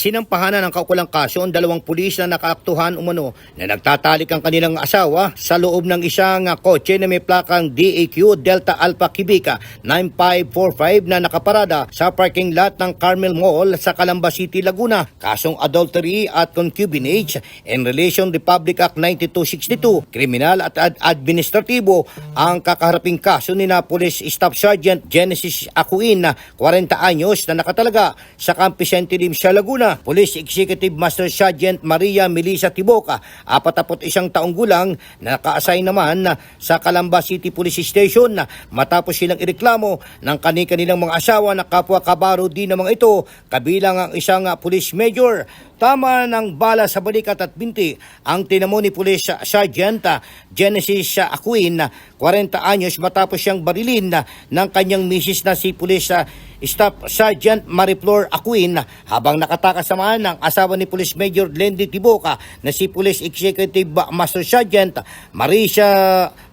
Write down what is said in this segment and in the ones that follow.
Sinampahanan ng kaukulang kaso ang dalawang pulis na nakaaktuhan umano na nagtatalik ang kanilang asawa sa loob ng isang kotse na may plakang DAQ Delta Alpha Kibica 9545 na nakaparada sa parking lot ng Carmel Mall sa Calamba City, Laguna. Kasong adultery at concubinage in Relation Republic Act 9262, kriminal at ad- administratibo ang kakaharaping kaso ni na Police Staff Sergeant Genesis Acuin na 40 anyos na nakatalaga sa Camp Vicente Limsa, Laguna. Police Executive Master Sergeant Maria Melissa Tiboca, 41 taong gulang na naka-assign naman na sa Calamba City Police Station matapos silang ireklamo ng kani-kanilang mga asawa na kapwa kabaro din namang ito kabilang ang isang police major. Tama ng bala sa balikat at binti ang tinamo ni Police Sergeant Genesis Aquin na 40 anyos matapos siyang barilin ng kanyang misis na si Police Staff Sergeant Mariflor Aquin habang nakatakas naman ng asawa ni Police Major Lendy Tiboca na si Police Executive Master Sergeant Marisha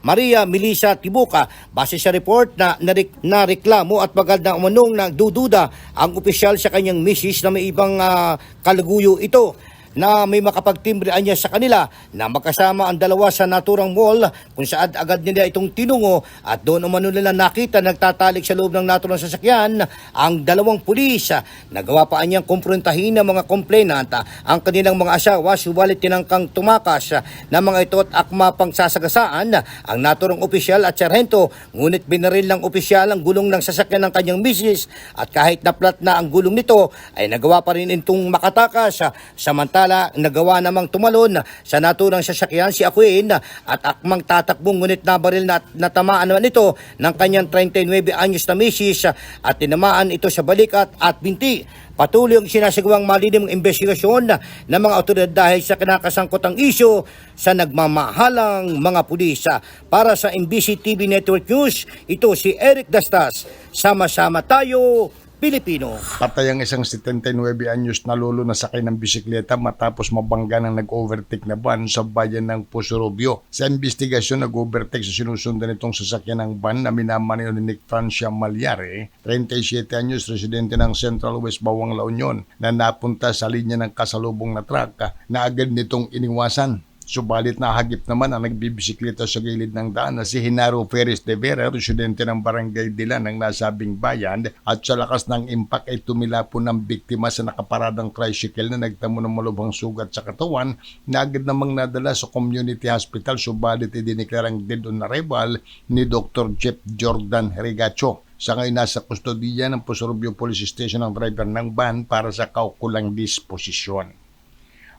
Maria Melissa Tiboca base sa report na narik, na reklamo at bagad na umanong nagdududa ang opisyal sa kanyang misis na may ibang ah, kalaguyo ito na may makapagtimbrean niya sa kanila na magkasama ang dalawa sa naturang mall kung saan agad nila itong tinungo at doon umano nila nakita nagtatalik sa loob ng naturang sasakyan ang dalawang pulis. Nagawa pa niyang kumprontahin ng mga complainant ang kanilang mga asawa subalit tinangkang tumakas ng mga ito at akma pang sasagasaan ang naturang opisyal at sarhento ngunit binaril ng opisyal ang gulong ng sasakyan ng kanyang misis at kahit naplat na ang gulong nito ay nagawa pa rin itong makatakas samantala nagawa namang tumalon sa naturang sasakyan si Aquin at akmang tatakbong ngunit nabaril na natamaan naman ito ng kanyang 39 anyos na misis at tinamaan ito sa balikat at binti. Patuloy ang sinasagawang malilim investigasyon ng mga otoridad dahil sa kinakasangkotang isyo sa nagmamahalang mga pulis. Para sa MBC TV Network News, ito si Eric Dastas. Sama-sama tayo, Pilipino. Patay ang isang 79 anyos na lolo na sakay ng bisikleta matapos mabangga ng nag-overtake na van sa bayan ng Pusurubio. Sa investigasyon, nag-overtake sa sinusundan itong sasakyan ng van na minamaneho ni Nick Francia Malyare, 37 anyos, residente ng Central West Bawang La Union, na napunta sa linya ng kasalubong na truck na agad nitong iniwasan. Subalit nahagip naman ang nagbibisikleta sa gilid ng daan na si Hinaro Ferris de Vera, residente ng Barangay Dila ng nasabing bayan at sa lakas ng impact ay tumila po ng biktima sa nakaparadang tricycle na nagtamo ng malubhang sugat sa katawan na agad namang nadala sa community hospital subalit idineklarang dead on arrival ni Dr. Jeff Jordan Regacho. Sa ngayon nasa kustodiya ng Pusurubio Police Station ang driver ng van para sa kaukulang disposisyon.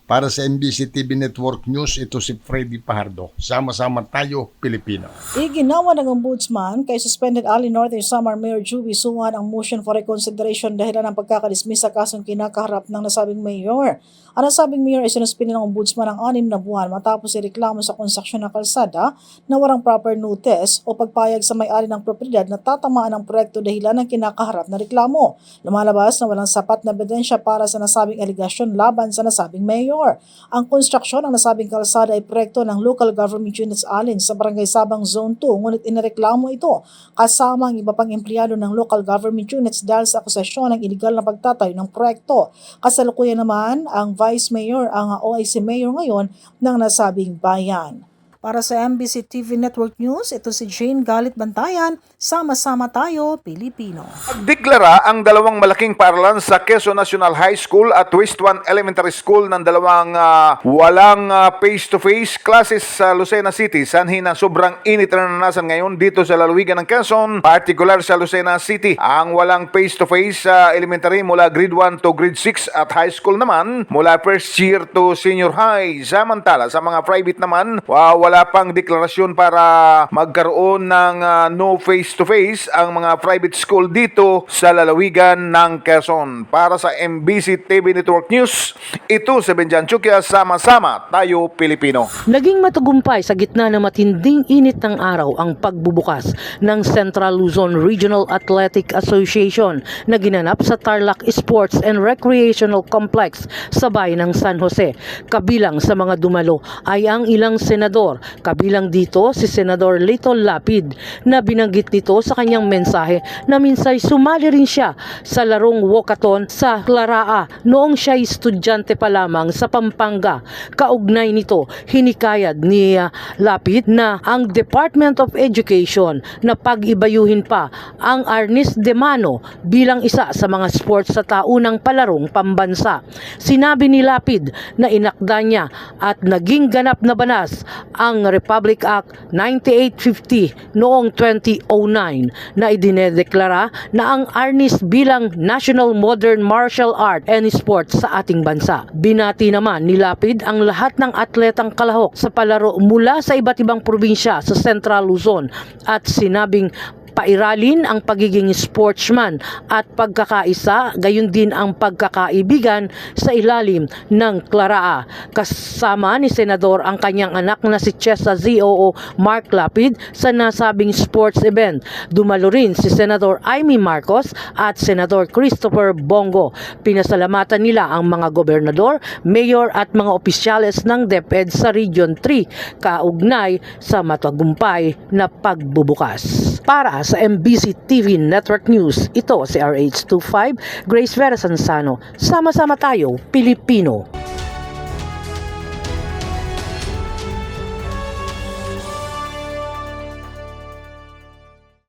Para sa NBC TV Network News, ito si Freddy Pahardo. Sama-sama tayo, Pilipino. Iginawa ng ombudsman kay suspended Ali Northern Samar Mayor Juby Suwan ang motion for reconsideration dahil ng pagkakadismiss sa kasong kinakaharap ng nasabing mayor. Ang nasabing mayor ay sinuspindi ng ombudsman ng anim na buwan matapos ireklamo sa konstruksyon ng kalsada na walang proper notice o pagpayag sa may-ari ng propiedad na tatamaan ng proyekto dahilan ng kinakaharap na reklamo. Lumalabas na walang sapat na ebidensya para sa nasabing aligasyon laban sa nasabing mayor. Ang konstruksyon ng nasabing kalsada ay proyekto ng Local Government Units Alin sa Barangay Sabang Zone 2 ngunit inireklamo ito kasama ang iba pang empleyado ng local government units dahil sa akusasyon ng iligal na pagtatayo ng proyekto. Kasalukuyan naman ang Vice Mayor, ang OIC Mayor ngayon ng nasabing bayan. Para sa MBC TV Network News, ito si Jane Galit Bantayan. Sama-sama tayo, Pilipino. Deklara ang dalawang malaking paaralan sa Quezon National High School at West 1 Elementary School ng dalawang ah, walang ah, face-to-face classes sa Lucena City. Sanhin na sobrang init na naranasan ngayon dito sa lalawigan ng Quezon, particular sa Lucena City. Ang walang face-to-face sa elementary mula grade 1 to grade 6 at high school naman mula first year to senior high. Samantala sa mga private naman, wa- wala pang deklarasyon para magkaroon ng ah, no face-to-face ang mga private school dito sa lalawigan ng Quezon. Para sa MBC TV Network News, ito si Benjan Chukia, sama-sama tayo Pilipino. Naging matagumpay sa gitna ng matinding init ng araw ang pagbubukas ng Central Luzon Regional Athletic Association na ginanap sa Tarlac Sports and Recreational Complex sa bayan ng San Jose. Kabilang sa mga dumalo ay ang ilang senador Kabilang dito si Senador Lito Lapid na binanggit nito sa kanyang mensahe na minsay sumali rin siya sa larong walkathon sa Claraa noong siya estudyante pa lamang sa Pampanga. Kaugnay nito, hinikayad ni ah, Lapid na ang Department of Education na pag-ibayuhin pa ang Arnis de Mano bilang isa sa mga sports sa taunang palarong pambansa. Sinabi ni Lapid na inakda niya at naging ganap na banas ang Republic Act 9850 noong 2009 na idinedeklara na ang Arnis bilang National Modern Martial Art and Sports sa ating bansa. Binati naman ni Lapid ang lahat ng atletang kalahok sa palaro mula sa iba't ibang probinsya sa Central Luzon at sinabing pairalin ang pagiging sportsman at pagkakaisa, gayon din ang pagkakaibigan sa ilalim ng Claraa. Kasama ni Senador ang kanyang anak na si Chesa ZOO Mark Lapid sa nasabing sports event. Dumalo rin si Senador Amy Marcos at Senador Christopher Bongo. Pinasalamatan nila ang mga gobernador, mayor at mga opisyales ng DepEd sa Region 3 kaugnay sa matagumpay na pagbubukas. Para sa MBC TV Network News, ito si RH25 Grace Vera Sansano. Sama-sama tayo, Pilipino.